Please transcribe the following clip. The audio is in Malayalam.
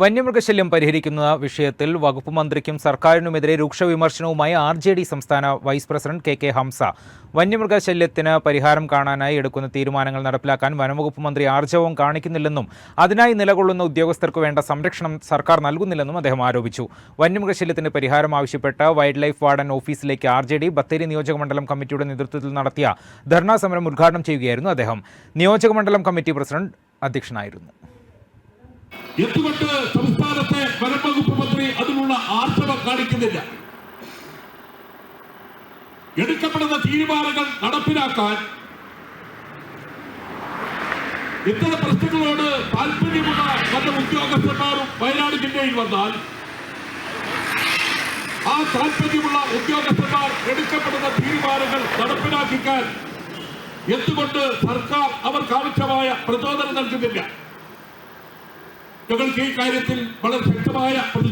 വന്യമൃഗശല്യം പരിഹരിക്കുന്ന വിഷയത്തിൽ വകുപ്പ് മന്ത്രിക്കും സർക്കാരിനുമെതിരെ രൂക്ഷ വിമർശനവുമായി ആർ ജെ ഡി സംസ്ഥാന vice president K K Hamza. വന്യമൃഗശല്യത്തിന് പരിഹാരം കാണാനായി എടുക്കുന്ന തീരുമാനങ്ങൾ നടപ്പിലാക്കാൻ വനംവകുപ്പ് മന്ത്രി ആർജവം കാണിക്കുന്നില്ലെന്നും അതിനായി നിലകൊള്ളുന്ന ഉദ്യോഗസ്ഥർക്ക് വേണ്ട സംരക്ഷണം സർക്കാർ നൽകുന്നില്ലെന്നും അദ്ദേഹം ആരോപിച്ചു. വന്യമൃഗശല്യത്തിന് പരിഹാരം ആവശ്യപ്പെട്ട് വൈൽഡ് ലൈഫ് വാർഡൻ ഓഫീസിലേക്ക് ആർ ജെ ഡി ബത്തേരി നിയോജകമണ്ഡലം കമ്മിറ്റിയുടെ നേതൃത്വത്തിൽ നടത്തിയ ധർണാ സമരം ഉദ്ഘാടനം ചെയ്യുകയായിരുന്നു അദ്ദേഹം. നിയോജകമണ്ഡലം കമ്മിറ്റി പ്രസിഡന്റ് അധ്യക്ഷനായിരുന്നു. എന്തുകൊണ്ട് സംസ്ഥാനത്തെ വനംവകുപ്പ് മന്ത്രി അതിനുള്ള ആർത്തവം കാണിക്കുന്നില്ല. എടുക്കപ്പെടുന്ന തീരുമാനങ്ങൾ നടപ്പിലാക്കാൻ ഇത്തരം പ്രശ്നങ്ങളോട് താല്പര്യമുള്ള വല്ല ഉദ്യോഗസ്ഥന്മാരും വയനാട് ജില്ലയിൽ വന്നാൽ ആ താല്പര്യമുള്ള ഉദ്യോഗസ്ഥന്മാർ എടുക്കപ്പെടുന്ന തീരുമാനങ്ങൾ നടപ്പിലാക്കിക്കാൻ എന്തുകൊണ്ട് സർക്കാർ അവർക്ക് ആവശ്യമായ പ്രചോദനം നൽകുന്നില്ല? ഞങ്ങൾക്ക് ഈ കാര്യത്തിൽ വളരെ പ്രതിഷേധമുണ്ട്